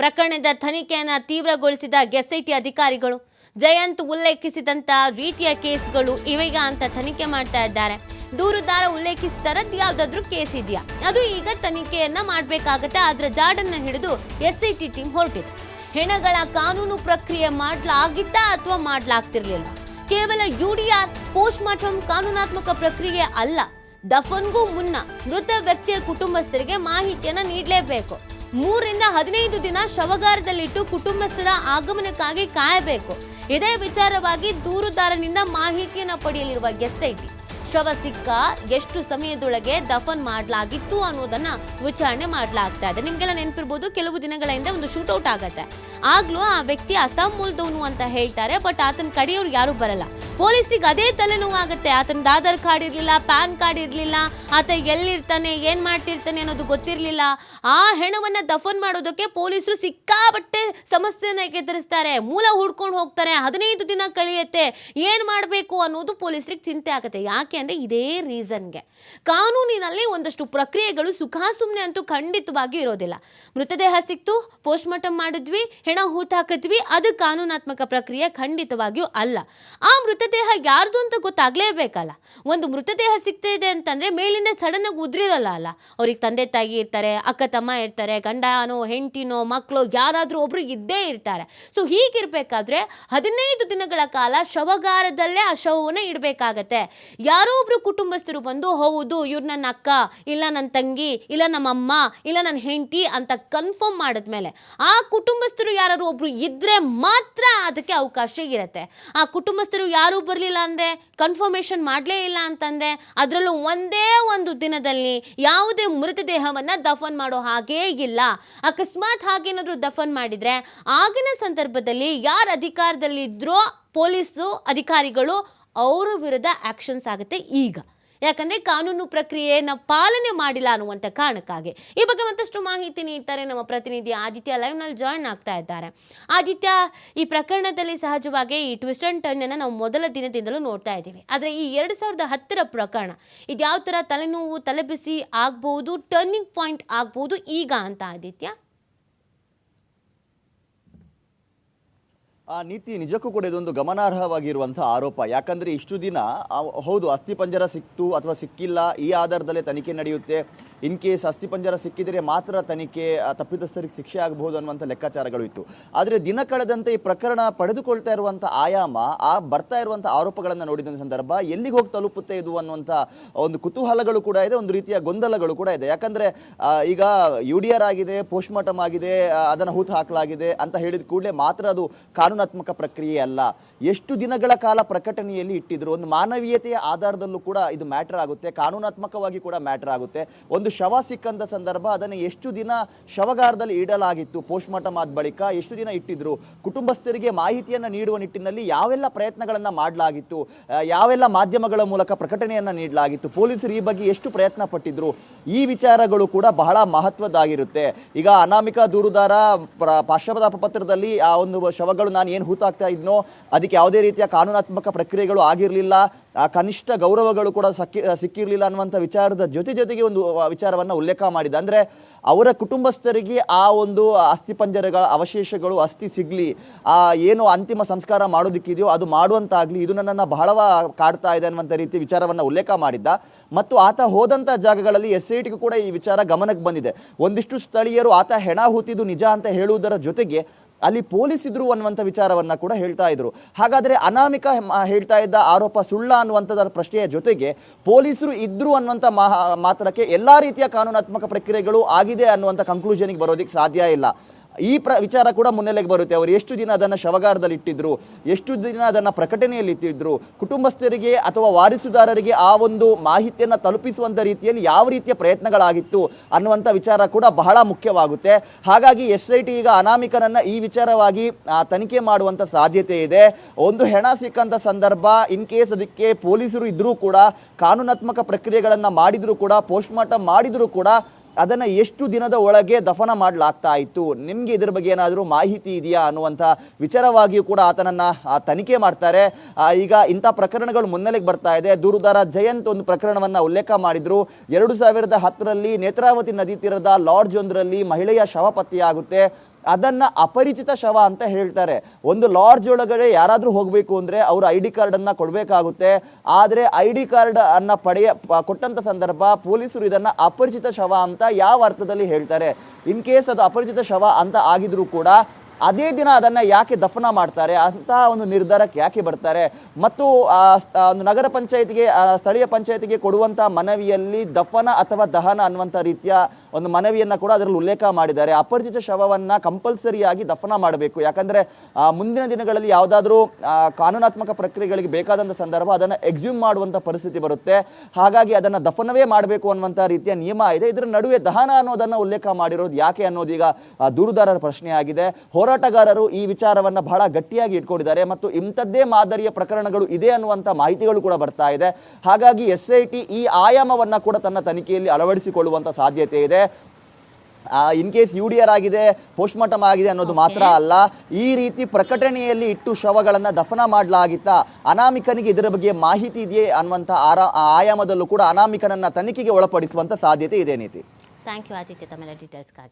ಪ್ರಕರಣದ ತನಿಖೆಯನ್ನು ತೀವ್ರಗೊಳಿಸಿದ ಎಸ್ಐಟಿ ಅಧಿಕಾರಿಗಳು. ಜಯಂತ್ ಉಲ್ಲೇಖಿಸಿದಂಥ ರೀತಿಯ ಕೇಸ್ಗಳು ಇವೀಗ ಅಂತ ತನಿಖೆ ಮಾಡ್ತಾ ಇದ್ದಾರೆ. ದೂರುದಾರ ಉಲ್ಲೇಖಿಸಿದ ಯಾವುದಾದ್ರೂ ಕೇಸ್ ಇದೆಯಾ? ಅದು ಈಗ ತನಿಖೆಯನ್ನ ಮಾಡಬೇಕಾಗತ್ತೆ ಅದರ ಜಾಡನ್ನ ಹಿಡಿದು ಎಸ್ ಐ ಟಿ ಟೀಮ್ ಹೊರಟಿದೆ. ಹೆಣಗಳ ಕಾನೂನು ಪ್ರಕ್ರಿಯೆ ಮಾಡ್ಲಾಗಿತ್ತಾ ಅಥವಾ ಮಾಡಲಾಗ್ತಿರ್ಲಿಲ್ಲ ಕೇವಲ ಯು ಡಿ ಆರ್ ಪೋಸ್ಟ್ ಕಾನೂನಾತ್ಮಕ ಪ್ರಕ್ರಿಯೆ ಅಲ್ಲ. ದಫನ್ಗೂ ಮುನ್ನ ಮೃತ ವ್ಯಕ್ತಿಯ ಕುಟುಂಬಸ್ಥರಿಗೆ ಮಾಹಿತಿಯನ್ನ ನೀಡಲೇಬೇಕು. ಮೂರರಿಂದ ಹದಿನೈದು ದಿನ ಶವಗಾರದಲ್ಲಿಟ್ಟು ಕುಟುಂಬಸ್ಥರ ಆಗಮನಕ್ಕಾಗಿ ಕಾಯಬೇಕು. ಇದೇ ವಿಚಾರವಾಗಿ ದೂರುದಾರನಿಂದ ಮಾಹಿತಿಯನ್ನು ಪಡೆಯಲಿರುವ ಎಸ್ಐಟಿ. ಶವ ಸಿಕ್ಕ ಎಷ್ಟು ಸಮಯದೊಳಗೆ ದಫನ್ ಮಾಡಲಾಗಿತ್ತು ಅನ್ನೋದನ್ನ ವಿಚಾರಣೆ ಮಾಡಲಾಗ್ತಾ ಇದೆ. ನಿಮ್ಗೆಲ್ಲ ನೆನಪಿರ್ಬೋದು, ಕೆಲವು ದಿನಗಳ ಹಿಂದೆ ಒಂದು ಶೂಟೌಟ್ ಆಗತ್ತೆ. ಆಗ್ಲೂ ಆ ವ್ಯಕ್ತಿ ಅಸ್ಸಾಂ ಮೂಲದವನು ಅಂತ ಹೇಳ್ತಾರೆ ಬಟ್ ಆತನ ಕಡೆಯವ್ರು ಯಾರು ಬರಲ್ಲ. ಪೊಲೀಸಿಗೆ ಅದೇ ತಲೆನೋವಾಗುತ್ತೆ ಆತನ ಆಧಾರ್ ಕಾರ್ಡ್ ಇರಲಿಲ್ಲ, ಪ್ಯಾನ್ ಕಾರ್ಡ್ ಇರಲಿಲ್ಲ, ಆತ ಎಲ್ಲಿರ್ತಾನೆ, ಏನ್ ಮಾಡ್ತಿರ್ತಾನೆ ಅನ್ನೋದು ಗೊತ್ತಿರಲಿಲ್ಲ. ಆ ಹೆಣವನ್ನ ದಫನ್ ಮಾಡೋದಕ್ಕೆ ಪೊಲೀಸರು ಸಿಕ್ಕಾಬಟ್ಟೆ ಸಮಸ್ಯೆನ ಎದುರಿಸ್ತಾರೆ. ಮೂಲ ಹುಡ್ಕೊಂಡು ಹೋಗ್ತಾರೆ, ಹದಿನೈದು ದಿನ ಕಳೆಯುತ್ತೆ. ಏನ್ ಮಾಡಬೇಕು ಅನ್ನೋದು ಪೊಲೀಸರಿಗೆ ಚಿಂತೆ ಆಗುತ್ತೆ. ಯಾಕೆ ಅಂದ್ರೆ ಇದೇ ರೀಸನ್ಗೆ. ಕಾನೂನಿನಲ್ಲಿ ಒಂದಷ್ಟು ಪ್ರಕ್ರಿಯೆಗಳು ಸುಖ ಸುಮ್ಮನೆ ಅಂತೂ ಖಂಡಿತವಾಗಿಯೂ ಇರೋದಿಲ್ಲ. ಮೃತದೇಹ ಸಿಕ್ತು ಪೋಸ್ಟ್ ಮಾರ್ಟಮ್ ಮಾಡಿದ್ವಿ, ಹೆಣ ಹೂತಾಕಿದ್ವಿ ಅದು ಕಾನೂನಾತ್ಮಕ ಪ್ರಕ್ರಿಯೆ ಖಂಡಿತವಾಗಿಯೂ ಅಲ್ಲ. ಆ ಮೃತದೇಹ ಯಾರ್ದು ಅಂತ ಗೊತ್ತಾಗ್ಲೇಬೇಕಲ್ಲ. ಒಂದು ಮೃತದೇಹ ಸಿಗ್ತಾ ಇದೆ ಅಂತಂದ್ರೆ ಮೇಲಿಂದ ಸಡನ್ ಆಗಿ ಉದ್ರಿರಲ್ಲ ಅಲ್ಲ. ಅವ್ರಿಗೆ ತಂದೆ ತಾಯಿ ಇರ್ತಾರೆ, ಅಕ್ಕ ತಮ್ಮ ಇರ್ತಾರೆ, ಗಂಡನೋ, ಹೆಂಡತಿನೋ, ಮಕ್ಕಳು, ಯಾರಾದರೂ ಒಬ್ರು ಇದ್ದೇ ಇರ್ತಾರೆ. ಸೊ ಹೀಗಿರ್ಬೇಕಾದ್ರೆ ಹದಿನೈದು ದಿನಗಳ ಕಾಲ ಶವಗಾರದಲ್ಲೇ ಆ ಶವವನ್ನು ಇಡಬೇಕಾಗತ್ತೆ. ಯಾರೋ ಒಬ್ರು ಕುಟುಂಬಸ್ಥರು ಬಂದು, ಹೌದು, ಇವ್ರು ನನ್ನ ಅಕ್ಕ, ಇಲ್ಲ ನನ್ನ ತಂಗಿ, ಇಲ್ಲ ನಮ್ಮಮ್ಮ ಇಲ್ಲ ನನ್ನ ಹೆಂಡತಿ ಅಂತ ಕನ್ಫರ್ಮ್ ಮಾಡಿದ್ಮೇಲೆ ಆ ಕುಟುಂಬಸ್ಥರು ಯಾರು ಒಬ್ರು ಇದ್ರೆ ಮಾತ್ರ ಅದಕ್ಕೆ ಅವಕಾಶ ಇರುತ್ತೆ. ಆ ಕುಟುಂಬಸ್ಥರು ಯಾರೂ ಬರಲಿಲ್ಲ ಅಂದರೆ ಕನ್ಫರ್ಮೇಷನ್ ಮಾಡಲೇ ಇಲ್ಲ ಅಂತಂದರೆ, ಅದರಲ್ಲೂ ಒಂದೇ ಒಂದು ದಿನದಲ್ಲಿ ಯಾವುದೇ ಮೃತದೇಹವನ್ನು ದಫನ್ ಮಾಡೋ ಹಾಗೇ ಇಲ್ಲ. ಅಕಸ್ಮಾತ್ ಹಾಗೇನಾದರೂ ದಫನ್ ಮಾಡಿದರೆ, ಆಗಿನ ಸಂದರ್ಭದಲ್ಲಿ ಯಾರು ಅಧಿಕಾರದಲ್ಲಿದ್ದರೋ ಪೊಲೀಸು, ಅಧಿಕಾರಿಗಳು ಅವರ ವಿರುದ್ಧ ಆ್ಯಕ್ಷನ್ಸ್ ಆಗುತ್ತೆ ಈಗ. ಯಾಕಂದರೆ ಕಾನೂನು ಪ್ರಕ್ರಿಯೆಯನ್ನು ಪಾಲನೆ ಮಾಡಿಲ್ಲ ಅನ್ನುವಂಥ ಕಾರಣಕ್ಕಾಗಿ. ಈ ಬಗ್ಗೆ ಮತ್ತಷ್ಟು ಮಾಹಿತಿ ನೀಡ್ತಾರೆ ನಮ್ಮ ಪ್ರತಿನಿಧಿ ಆದಿತ್ಯ ಲೈವ್ನಲ್ಲಿ ಜಾಯ್ನ್ ಆಗ್ತಾ ಇದ್ದಾರೆ. ಆದಿತ್ಯ, ಈ ಪ್ರಕರಣದಲ್ಲಿ ಸಹಜವಾಗಿ ಈ ಟ್ವಿಸ್ಟ್ ಆ್ಯಂಡ್ ಟರ್ನ್ ಅನ್ನು ನಾವು ಮೊದಲ ದಿನದಿಂದಲೂ ನೋಡ್ತಾ ಇದ್ದೀವಿ. ಆದರೆ ಈ ಎರಡು ಸಾವಿರದ ಹತ್ತರ ಪ್ರಕರಣ ಇದು ಯಾವ ಥರ ತಲೆನೋವು, ತಲೆಬಿಸಿ ಆಗ್ಬೋದು ಟರ್ನಿಂಗ್ ಪಾಯಿಂಟ್ ಆಗ್ಬೋದು ಈಗ ಅಂತ ಆದಿತ್ಯ? ಆ ನೀತಿ ನಿಜಕ್ಕೂ ಕೂಡ ಇದೊಂದು ಗಮನಾರ್ಹವಾಗಿರುವಂಥ ಆರೋಪ. ಯಾಕಂದರೆ ಇಷ್ಟು ದಿನ ಹೌದು ಅಸ್ಥಿಪಂಜರ ಸಿಕ್ತು ಅಥವಾ ಸಿಕ್ಕಿಲ್ಲ, ಈ ಆಧಾರದಲ್ಲೇ ತನಿಖೆ ನಡೆಯುತ್ತೆ. ಇನ್ ಕೇಸ್ ಅಸ್ಥಿಪಂಜರ ಸಿಕ್ಕಿದರೆ ಮಾತ್ರ ತನಿಖೆ ತಪ್ಪಿತಸ್ಥರಿಗೆ ಶಿಕ್ಷೆ ಆಗಬಹುದು ಅನ್ನುವಂಥ ಲೆಕ್ಕಾಚಾರಗಳು ಇತ್ತು. ಆದರೆ ದಿನ ಕಳೆದಂತೆ ಈ ಪ್ರಕರಣ ಪಡೆದುಕೊಳ್ತಾ ಇರುವಂಥ ಆಯಾಮ, ಆ ಬರ್ತಾ ಇರುವಂಥ ಆರೋಪಗಳನ್ನು ನೋಡಿದ ಸಂದರ್ಭ, ಎಲ್ಲಿಗೆ ಹೋಗಿ ತಲುಪುತ್ತೆ ಇದು ಅನ್ನುವಂಥ ಒಂದು ಕುತೂಹಲಗಳು ಕೂಡ ಇದೆ, ಒಂದು ರೀತಿಯ ಗೊಂದಲಗಳು ಕೂಡ ಇದೆ. ಯಾಕಂದ್ರೆ ಈಗ ಯು ಡಿ ಆರ್ ಆಗಿದೆ, ಪೋಸ್ಟ್ಮಾರ್ಟಮ್ ಆಗಿದೆ ಅದನ್ನು ಹೂತು ಹಾಕಲಾಗಿದೆ ಅಂತ ಹೇಳಿದ ಕೂಡಲೇ ಮಾತ್ರ ಅದು ಕಾನೂನಾತ್ಮಕ ಪ್ರಕ್ರಿಯೆ ಅಲ್ಲ. ಎಷ್ಟು ದಿನಗಳ ಕಾಲ ಪ್ರಕಟಣೆಯಲ್ಲಿ ಇಟ್ಟಿದ್ರು, ಒಂದು ಮಾನವೀಯತೆಯ ಆಧಾರದಲ್ಲೂ ಕೂಡ ಇದು ಮ್ಯಾಟರ್ ಆಗುತ್ತೆ, ಕಾನೂನಾತ್ಮಕವಾಗಿ ಕೂಡ ಮ್ಯಾಟರ್ ಆಗುತ್ತೆ. ಒಂದು ಶವ ಸಿಕ್ಕಂತ ಸಂದರ್ಭ, ಅದನ್ನು ಎಷ್ಟು ದಿನ ಶವಗಾರದಲ್ಲಿ ಇಡಲಾಗಿತ್ತು ಪೋಸ್ಟ್ ಮಾರ್ಟಮ್ ಆದ ಬಳಿಕ ಎಷ್ಟು ದಿನ ಇಟ್ಟಿದ್ರು, ಕುಟುಂಬಸ್ಥರಿಗೆ ಮಾಹಿತಿಯನ್ನ ನೀಡುವ ನಿಟ್ಟಿನಲ್ಲಿ ಯಾವೆಲ್ಲ ಪ್ರಯತ್ನಗಳನ್ನ ಮಾಡಲಾಗಿತ್ತು ಯಾವೆಲ್ಲ ಮಾಧ್ಯಮಗಳ ಮೂಲಕ ಪ್ರಕಟಣೆಯನ್ನ ನೀಡಲಾಗಿತ್ತು, ಪೊಲೀಸರು ಈ ಬಗ್ಗೆ ಎಷ್ಟು ಪ್ರಯತ್ನ ಪಟ್ಟಿದ್ರು, ಈ ವಿಚಾರಗಳು ಕೂಡ ಬಹಳ ಮಹತ್ವದ್ದಾಗಿರುತ್ತೆ. ಈಗ ಅನಾಮಿಕ ದೂರುದಾರ ಪಾಶ್ಚಾತ್ಯ ಪತ್ರದಲ್ಲಿ ಆ ಒಂದು ಶವಗಳು ನಾನು ಏನು ಹೂತಾಗ್ತಾ ಇದ್ನೋ ಅದಕ್ಕೆ ಯಾವುದೇ ರೀತಿಯ ಕಾನೂನಾತ್ಮಕ ಪ್ರಕ್ರಿಯೆಗಳು ಆಗಿರಲಿಲ್ಲ. ಆ ಕನಿಷ್ಠ ಗೌರವಗಳು ಕೂಡ ಸಕ್ಕಿ ಸಿಕ್ಕಿರಲಿಲ್ಲ ಅನ್ನುವಂಥ ವಿಚಾರದ ಜೊತೆ ಜೊತೆಗೆ ಒಂದು ವಿಚಾರವನ್ನು ಉಲ್ಲೇಖ ಮಾಡಿದೆ. ಅಂದರೆ ಅವರ ಕುಟುಂಬಸ್ಥರಿಗೆ ಆ ಒಂದು ಅಸ್ಥಿಪಂಜರಗಳ ಅವಶೇಷಗಳು, ಅಸ್ಥಿ ಸಿಗಲಿ, ಆ, ಏನು ಅಂತಿಮ ಸಂಸ್ಕಾರ ಮಾಡೋದಕ್ಕಿದೆಯೋ ಅದು ಮಾಡುವಂತಾಗಲಿ, ಇದು ನನ್ನನ್ನು ಬಹಳ ಕಾಡ್ತಾ ಇದೆ ಅನ್ನುವಂಥ ರೀತಿ ವಿಚಾರವನ್ನು ಉಲ್ಲೇಖ ಮಾಡಿದ್ದ. ಮತ್ತು ಆತ ಹೋದಂಥ ಜಾಗಗಳಲ್ಲಿ ಎಸ್ ಐ ಕೂಡ ಈ ವಿಚಾರ ಗಮನಕ್ಕೆ ಬಂದಿದೆ. ಒಂದಿಷ್ಟು ಸ್ಥಳೀಯರು ಆತ ಹೆಣ ಹೂತಿದ್ದು ನಿಜ ಅಂತ ಹೇಳುವುದರ ಜೊತೆಗೆ ಅಲ್ಲಿ ಪೊಲೀಸ್ ಇದ್ರು ಅನ್ನುವಂಥ ವಿಚಾರವನ್ನು ಕೂಡ ಹೇಳ್ತಾ ಇದ್ರು. ಹಾಗಾದರೆ ಅನಾಮಿಕ ಹೇಳ್ತಾ ಇದ್ದ ಆರೋಪ ಸುಳ್ಳ ಅನ್ನುವಂಥದ್ರ ಪ್ರಶ್ನೆಯ ಜೊತೆಗೆ ಪೊಲೀಸರು ಇದ್ರು ಅನ್ನುವಂಥ ಮಾತ್ರಕ್ಕೆ ಎಲ್ಲಾ ರೀತಿಯ ಕಾನೂನಾತ್ಮಕ ಪ್ರಕ್ರಿಯೆಗಳು ಆಗಿದೆ ಅನ್ನುವಂಥ ಕಂಕ್ಲೂಷನ್ಗೆ ಬರೋದಕ್ಕೆ ಸಾಧ್ಯ ಇಲ್ಲ. ಈ ಪ್ರ ವಿಚಾರ ಕೂಡ ಮುನ್ನೆಲೆಗೆ ಬರುತ್ತೆ. ಅವರು ಎಷ್ಟು ದಿನ ಅದನ್ನು ಶವಗಾರದಲ್ಲಿ ಇಟ್ಟಿದ್ರು, ಎಷ್ಟು ದಿನ ಅದನ್ನು ಪ್ರಕಟಣೆಯಲ್ಲಿ ಇಟ್ಟಿದ್ರು, ಕುಟುಂಬಸ್ಥರಿಗೆ ಅಥವಾ ವಾರಿಸುದಾರರಿಗೆ ಆ ಒಂದು ಮಾಹಿತಿಯನ್ನು ತಲುಪಿಸುವಂಥ ರೀತಿಯಲ್ಲಿ ಯಾವ ರೀತಿಯ ಪ್ರಯತ್ನಗಳಾಗಿತ್ತು ಅನ್ನುವಂಥ ವಿಚಾರ ಕೂಡ ಬಹಳ ಮುಖ್ಯವಾಗುತ್ತೆ. ಹಾಗಾಗಿ ಎಸ್ ಐ ಟಿ ಈಗ ಅನಾಮಿಕನನ್ನು ಈ ವಿಚಾರವಾಗಿ ತನಿಖೆ ಮಾಡುವಂಥ ಸಾಧ್ಯತೆ ಇದೆ. ಒಂದು ಹೆಣ ಸಿಕ್ಕಂಥ ಸಂದರ್ಭ, ಇನ್ ಕೇಸ್ ಅದಕ್ಕೆ ಪೊಲೀಸರು ಇದ್ದರೂ ಕೂಡ, ಕಾನೂನಾತ್ಮಕ ಪ್ರಕ್ರಿಯೆಗಳನ್ನು ಮಾಡಿದರೂ ಕೂಡ ಪೋಸ್ಟ್ ಮಾರ್ಟಮ್ ಮಾಡಿದರೂ ಕೂಡ ಅದನ್ನ ಎಷ್ಟು ದಿನದ ಒಳಗೆ ದಫನ ಮಾಡಲಾಗ್ತಾ ಇತ್ತು? ನಿಮಗೆ ಇದ್ರ ಬಗ್ಗೆ ಏನಾದರೂ ಮಾಹಿತಿ ಇದೆಯಾ ಅನ್ನುವಂಥ ವಿಚಾರವಾಗಿಯೂ ಕೂಡ ಆತನನ್ನು ತನಿಖೆ ಮಾಡ್ತಾರೆ. ಈಗ ಇಂಥ ಪ್ರಕರಣಗಳು ಮುನ್ನೆಲೆಗೆ ಬರ್ತಾ ಇದೆ. ದೂರುದಾರ ಜಯಂತ್ ಒಂದು ಪ್ರಕರಣವನ್ನು ಉಲ್ಲೇಖ ಮಾಡಿದ್ರು. ಎರಡು ಸಾವಿರದ ಹತ್ತರಲ್ಲಿ ನೇತ್ರಾವತಿ ನದಿ ತೀರದ ಲಾಡ್ಜ್ ಒಂದರಲ್ಲಿ ಮಹಿಳೆಯ ಶವ ಪತ್ತೆಯಾಗುತ್ತೆ ಅದನ್ನ ಅಪರಿಚಿತ ಶವ ಅಂತ ಹೇಳ್ತಾರೆ. ಒಂದು ಲಾಡ್ಜ್ ಒಳಗಡೆ ಯಾರಾದರೂ ಹೋಗಬೇಕು ಅಂದ್ರೆ ಅವರು ಐ ಡಿ ಕಾರ್ಡ್ ಅನ್ನ ಕೊಡಬೇಕಾಗುತ್ತೆ. ಆದರೆ ಐ ಡಿ ಕಾರ್ಡ್ ಅನ್ನು ಪಡೆಯ ಕೊಟ್ಟಂತ ಸಂದರ್ಭ ಪೊಲೀಸರು ಇದನ್ನ ಅಪರಿಚಿತ ಶವ ಅಂತ ಯಾವ ಅರ್ಥದಲ್ಲಿ ಹೇಳ್ತಾರೆ? ಇನ್ ಕೇಸ್ ಅದು ಅಪರಿಚಿತ ಶವ ಅಂತ ಆಗಿದ್ರೂ ಕೂಡ ಅದೇ ದಿನ ಅದನ್ನು ಯಾಕೆ ದಫನ ಮಾಡ್ತಾರೆ, ಅಂತಹ ಒಂದು ನಿರ್ಧಾರಕ್ಕೆ ಯಾಕೆ ಬರ್ತಾರೆ? ಮತ್ತು ಒಂದು ನಗರ ಪಂಚಾಯತಿಗೆ ಸ್ಥಳೀಯ ಪಂಚಾಯತಿಗೆ ಕೊಡುವಂಥ ಮನವಿಯಲ್ಲಿ ದಫನ ಅಥವಾ ದಹನ ಅನ್ನುವಂಥ ರೀತಿಯ ಒಂದು ಮನವಿಯನ್ನು ಕೂಡ ಅದರಲ್ಲಿ ಉಲ್ಲೇಖ ಮಾಡಿದ್ದಾರೆ. ಅಪರಿಚಿತ ಶವವನ್ನು ಕಂಪಲ್ಸರಿಯಾಗಿ ದಫನ ಮಾಡಬೇಕು. ಯಾಕಂದರೆ ಮುಂದಿನ ದಿನಗಳಲ್ಲಿ ಯಾವುದಾದ್ರೂ ಕಾನೂನಾತ್ಮಕ ಪ್ರಕ್ರಿಯೆಗಳಿಗೆ ಬೇಕಾದಂಥ ಸಂದರ್ಭ ಅದನ್ನು ಎಕ್ಸ್ಯೂಮ್ ಮಾಡುವಂಥ ಪರಿಸ್ಥಿತಿ ಬರುತ್ತೆ. ಹಾಗಾಗಿ ಅದನ್ನು ದಫನವೇ ಮಾಡಬೇಕು ಅನ್ನುವಂಥ ರೀತಿಯ ನಿಯಮ ಇದೆ. ಇದರ ನಡುವೆ ದಹನ ಅನ್ನೋದನ್ನು ಉಲ್ಲೇಖ ಮಾಡಿರೋದು ಯಾಕೆ ಅನ್ನೋದು ಈಗ ದೂರುದಾರರ ಪ್ರಶ್ನೆ ಆಗಿದೆ ಹೋರಾಟಗಾರರು ಈ ವಿಚಾರವನ್ನು ಬಹಳ ಗಟ್ಟಿಯಾಗಿ ಇಟ್ಕೊಂಡಿದ್ದಾರೆ ಮತ್ತು ಇಂಥದ್ದೇ ಮಾದರಿಯ ಪ್ರಕರಣಗಳು ಇದೆ ಅನ್ನುವಂಥ ಮಾಹಿತಿಗಳು ಕೂಡ ಬರ್ತಾ ಇದೆ. ಹಾಗಾಗಿ ಎಸ್ ಐ ಟಿ ಈ ಆಯಾಮವನ್ನು ಕೂಡ ತನ್ನ ತನಿಖೆಯಲ್ಲಿ ಅಳವಡಿಸಿಕೊಳ್ಳುವಂಥ ಸಾಧ್ಯತೆ ಇದೆ. In case U D R ಆಗಿದೆ ಪೋಸ್ಟ್ಮಾರ್ಟಮ್ ಆಗಿದೆ ಅನ್ನೋದು ಮಾತ್ರ ಅಲ್ಲ ಈ ರೀತಿ ಪ್ರಕಟಣೆಯಲ್ಲಿ ಇಟ್ಟು ಶವಗಳನ್ನ ದಫನ ಮಾಡಲಾಗಿತ್ತಾ ಅನಾಮಿಕನಿಗೆ ಇದರ ಬಗ್ಗೆ ಮಾಹಿತಿ ಇದೆಯೇ ಅನ್ನುವಂಥ ಆರಾ ಆಯಾಮದಲ್ಲೂ ಕೂಡ ಅನಾಮಿಕನನ್ನ ತನಿಖೆಗೆ ಒಳಪಡಿಸುವಂತ ಸಾಧ್ಯತೆ ಇದೆ ನೀತಿ. ಥ್ಯಾಂಕ್ ಯು ಆದಿತ್ಯ ತಮ್ಮೆಲ್ಲ ಡೀಟೇಲ್ಸ್ಗಾಗಿ